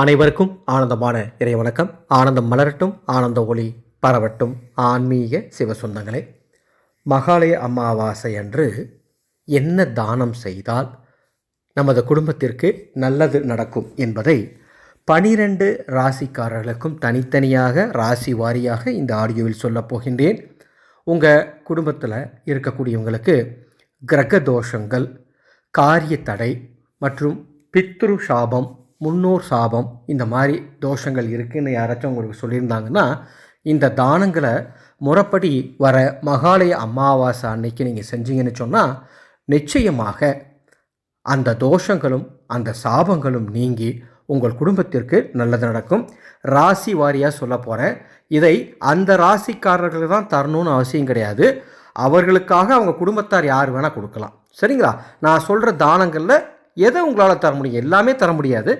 அனைவருக்கும் ஆனந்தமான இறை வணக்கம். ஆனந்தம் மலரட்டும் ஆனந்த ஒளி பரவட்டும். ஆன்மீக சிவசொந்தங்களே மகாலய அமாவாசை அன்று என்ன தானம் செய்தால் நமது குடும்பத்திற்கு நல்லது நடக்கும் என்பதை பனிரெண்டு ராசிக்காரர்களுக்கும் தனித்தனியாக ராசி வாரியாக இந்த ஆடியோவில் சொல்லப் போகின்றேன். உங்கள் குடும்பத்தில் இருக்கக்கூடியவங்களுக்கு கிரக தோஷங்கள் காரிய தடை மற்றும் பித்ரு சாபம் முன்னோர் சாபம் இந்த மாதிரி தோஷங்கள் இருக்குதுன்னு யாராச்சும் உங்களுக்கு சொல்லியிருந்தாங்கன்னா இந்த தானங்களை முறைப்படி வர மகாலய அமாவாசை அன்னைக்கு நீங்கள் செஞ்சீங்கன்னு சொன்னால் நிச்சயமாக அந்த தோஷங்களும் அந்த சாபங்களும் நீங்கி உங்கள் குடும்பத்திற்கு நல்லது நடக்கும். ராசி வாரியாக சொல்ல போகிறேன் இதை அந்த ராசிக்காரர்களுக்கு தான் தரணும்னு அவசியம் கிடையாது. அவர்களுக்காக அவங்க குடும்பத்தார் யார் வேணால் கொடுக்கலாம். சரிங்களா? நான் சொல்கிற தானங்களில் எதை உங்களால் தர முடியும்? எல்லாமே தர முடியாது.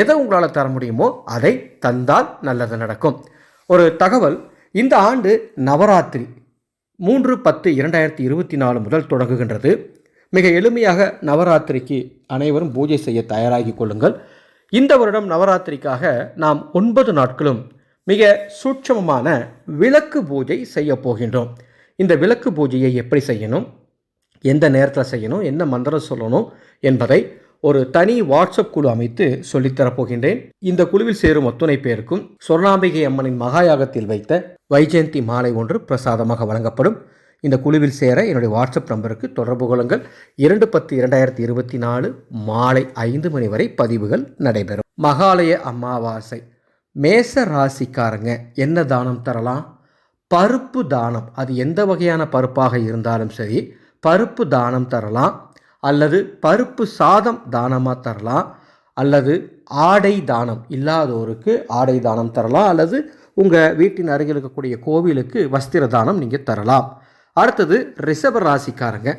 எதை உங்களால் தர முடியுமோ அதை தந்தால் நல்லது நடக்கும். ஒரு தகவல் இந்த ஆண்டு நவராத்திரி மூன்று பத்து இரண்டாயிரத்தி இருபத்தி நாலு முதல் தொடங்குகின்றது. மிக எளிமையாக நவராத்திரிக்கு அனைவரும் பூஜை செய்ய தயாராகி கொள்ளுங்கள். இந்த வருடம் நவராத்திரிக்காக நாம் ஒன்பது நாட்களும் மிக சூட்சமமான விளக்கு பூஜை செய்ய போகின்றோம். இந்த விளக்கு பூஜையை எப்படி செய்யணும்? எந்த நேரத்தில் செய்யணும்? என்ன மந்திரம் சொல்லணும்? என்பதை ஒரு தனி வாட்ஸ்அப் குழு அமைத்து சொல்லித்தரப் போகின்றேன் இந்த குழுவில் சேரும் அத்துணை பேருக்கும் சொர்ணாம்பிகை அம்மனின் மகாயாகத்தில் வைத்த வைஜெயந்தி மாலை ஒன்று பிரசாதமாக வழங்கப்படும். இந்த குழுவில் சேர என்னுடைய வாட்ஸ்அப் நம்பருக்கு தொடர்பு கொள்ளுங்கள். இரண்டு பத்து இரண்டாயிரத்தி இருபத்தி நாலு மாலை ஐந்து மணி வரை பதிவுகள் நடைபெறும். மகாலய அமாவாசை. மேச ராசிக்காரங்க என்ன தானம் தரலாம்? பருப்பு தானம். அது எந்த வகையான பருப்பாக இருந்தாலும் சரி பருப்பு தானம் தரலாம். அல்லது பருப்பு சாதம் தானமாக தரலாம் அல்லது ஆடை தானம் இல்லாதோருக்கு ஆடை தானம் தரலாம் அல்லது உங்கள் வீட்டின் அருகில் இருக்கக்கூடிய கோவிலுக்கு வஸ்திர தானம் நீங்கள் தரலாம் அடுத்தது ரிஷப ராசிக்காரங்க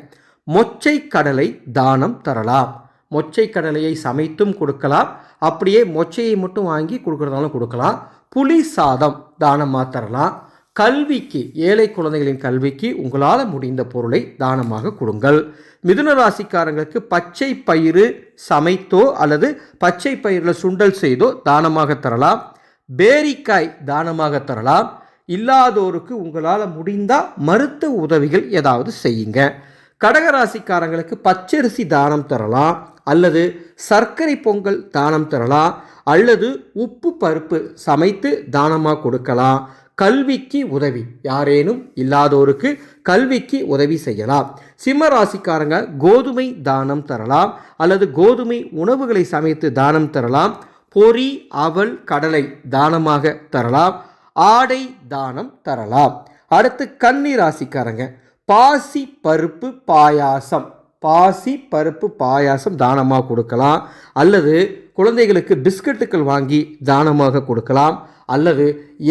மொச்சை கடலை தானம் தரலாம் மொச்சை கடலையை சமைத்தும் கொடுக்கலாம் அப்படியே மொச்சையை மட்டும் வாங்கி கொடுக்குறதாலும் கொடுக்கலாம் புளி சாதம் தானமாக தரலாம் கல்விக்கு ஏழை குழந்தைகளின் கல்விக்கு உங்களால் முடிந்த பொருளை தானமாக கொடுங்கள். மிதுன ராசிக்காரங்களுக்கு பச்சை பயிறு சமைத்தோ அல்லது பச்சை பயிரில் சுண்டல் செய்தோ தானமாக தரலாம். பேரிக்காய் தானமாக தரலாம். இல்லாதோருக்கு உங்களால் முடிந்தால் மருத்துவ உதவிகள் ஏதாவது செய்யுங்க. கடகராசிக்காரங்களுக்கு பச்சரிசி தானம் தரலாம் அல்லது சர்க்கரை பொங்கல் தானம் தரலாம் அல்லது உப்பு பருப்பு சமைத்து தானமாக கொடுக்கலாம். கல்விக்கு உதவி. யாரேனும் இல்லாதோருக்கு கல்விக்கு உதவி செய்யலாம். சிம்ம ராசிக்காரங்க கோதுமை தானம் தரலாம் அல்லது கோதுமை உணவுகளை சமைத்து தானம் தரலாம். பொறி அவல் கடலை தானமாக தரலாம். ஆடை தானம் தரலாம். அடுத்து கன்னி ராசிக்காரங்க. பாசி பருப்பு பாயாசம். பாசி பருப்பு பாயாசம் தானமாக கொடுக்கலாம். அல்லது குழந்தைகளுக்கு பிஸ்கட்டுகள் வாங்கி தானமாக கொடுக்கலாம் அல்லது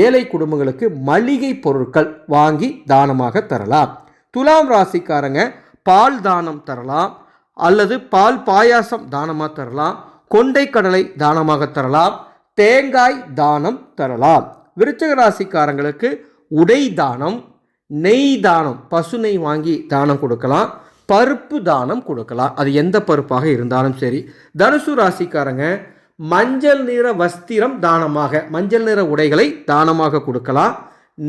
ஏழை குடும்பங்களுக்கு மளிகை பொருட்கள் வாங்கி தானமாக தரலாம். துலாம் ராசிக்காரங்க பால் தானம் தரலாம் அல்லது பால் பாயாசம் தானமாக தரலாம். கொண்டை கடலை தானமாக தரலாம். தேங்காய் தானம் தரலாம். விருச்சக ராசிக்காரங்களுக்கு உடை தானம் நெய் தானம் பசு நெய் வாங்கி தானம் கொடுக்கலாம். பருப்பு தானம் கொடுக்கலாம். அது எந்த பருப்பாக இருந்தாலும் சரி. தனுசு ராசிக்காரங்க மஞ்சள் நிற வஸ்திரம் தானமாக மஞ்சள் நிற உடைகளை தானமாக கொடுக்கலாம்.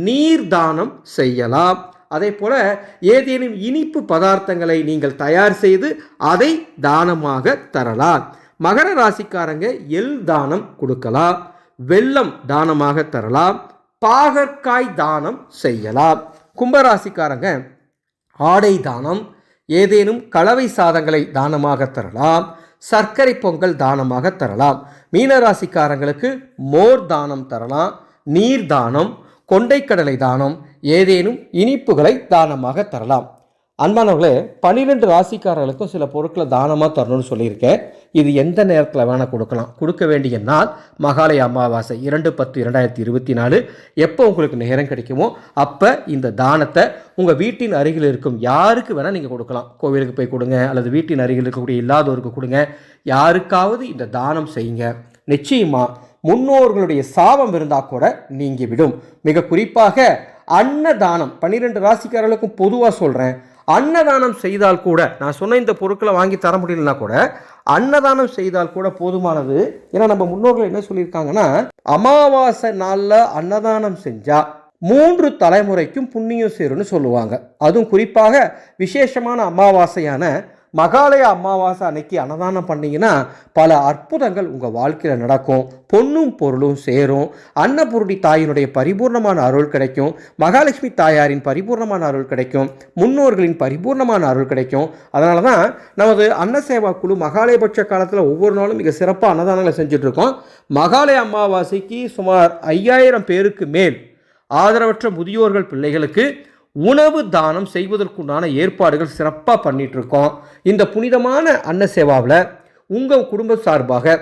நீர் தானம் செய்யலாம். அதே போல ஏதேனும் இனிப்பு பதார்த்தங்களை நீங்கள் தயார் செய்து அதை தானமாக தரலாம். மகர ராசிக்காரங்க எல் தானம் கொடுக்கலாம். வெள்ளம் தானமாக தரலாம். பாகற்காய் தானம் செய்யலாம். கும்பராசிக்காரங்க ஆடை தானம் ஏதேனும் கலவை சாதங்களை தானமாக தரலாம் சர்க்கரை பொங்கல் தானமாக தரலாம் மீனராசிக்காரங்களுக்கு மோர் தானம் தரலாம் நீர் தானம் கொண்டைக்கடலை தானம் ஏதேனும் இனிப்புகளை தானமாக தரலாம். அன்பானவர்களே பன்னிரெண்டு ராசிக்காரர்களுக்கும் சில பொருட்களை தானமாக தரணும்னு சொல்லியிருக்கேன். இது எந்த நேரத்தில் வேணால் கொடுக்கலாம். கொடுக்க வேண்டிய நாள் மகாலய அமாவாசை இரண்டு பத்து இரண்டாயிரத்தி இருபத்தி நாலு. எப்போ உங்களுக்கு நேரம் கிடைக்குமோ அப்போ இந்த தானத்தை உங்கள் வீட்டின் அருகில் இருக்கும் யாருக்கு வேணால் நீங்கள் கொடுக்கலாம். கோவிலுக்கு போய் கொடுங்க அல்லது வீட்டின் அருகில் இருக்கக்கூடிய இல்லாதவருக்கு கொடுங்க. யாருக்காவது இந்த தானம் செய்யுங்க. நிச்சயமாக முன்னோர்களுடைய சாபம் இருந்தால் கூட நீங்கிவிடும் மிக குறிப்பாக அன்னதானம். பன்னிரெண்டு ராசிக்காரர்களுக்கும் பொதுவாக சொல்கிறேன் அன்னதானம் செய்தால் கூட நான் சொன்ன இந்த பொருட்களை வாங்கி தர முடியலனா கூட அன்னதானம் செய்தால் கூட போதுமானது. ஏன்னா நம்ம முன்னோர்கள் என்ன சொல்லியிருக்காங்கன்னா அமாவாசை நாளில் அன்னதானம் செஞ்சால் மூன்று தலைமுறைக்கும் புண்ணியம் சேரும்னு சொல்லுவாங்க. அதுவும் குறிப்பாக விசேஷமான அமாவாசையான மகாலய அமாவாசை அன்னைக்கு அன்னதானம் பண்ணீங்கன்னா பல அற்புதங்கள் உங்கள் வாழ்க்கையில் நடக்கும். பொன்னும் பொருளும் சேரும். அன்னபூர்ணி தாயினுடைய பரிபூர்ணமான அருள் கிடைக்கும். மகாலட்சுமி தாயாரின் பரிபூர்ணமான அருள் கிடைக்கும். முன்னோர்களின் பரிபூர்ணமான அருள் கிடைக்கும். அதனால தான் நமது அன்னசேவா குழு மகாலயபட்ச காலத்தில் ஒவ்வொரு நாளும் மிக சிறப்பாக அன்னதானங்களை செஞ்சுட்ருக்கோம். மகாலய அமாவாசைக்கு சுமார் ஐயாயிரம் பேருக்கு மேல் ஆதரவற்ற முதியோர்கள் பிள்ளைகளுக்கு உணவு தானம் செய்வதற்குண்டான ஏற்பாடுகள் சிறப்பாக பண்ணிகிட்ருக்கோம் இந்த புனிதமான அன்ன சேவாவில் உங்கள் குடும்ப சார்பாக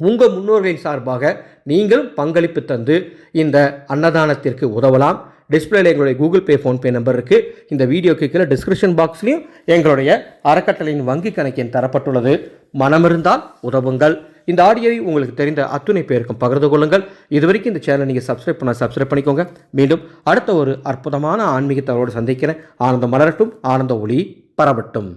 உங்கள் முன்னோர்களின் சார்பாக நீங்களும் பங்களிப்பு தந்து இந்த அன்னதானத்திற்கு உதவலாம். டிஸ்பிளேல எங்களுடைய கூகுள் பே ஃபோன்பே நம்பர் இருக்குது இந்த வீடியோக்கு கீழே டிஸ்கிரிப்ஷன் பாக்ஸ்லையும் எங்களுடைய அறக்கட்டளையின் வங்கி கணக்கின் தரப்பட்டுள்ளது. மனமிருந்தால் உதவுங்கள். இந்த ஆடியோவை உங்களுக்கு தெரிந்த அத்துணை பேருக்கும் பகிர்ந்து கொள்ளுங்கள். இதுவரைக்கும் இந்த சேனலை நீங்கள் சப்ஸ்கிரைப் பண்ண சப்ஸ்கிரைப் பண்ணிக்கோங்க. மீண்டும் அடுத்த ஒரு அற்புதமான ஆன்மீகத்தவரோடு சந்திக்கிறேன். ஆனந்தம் மலரட்டும் ஆனந்த ஒளி பரவட்டும்.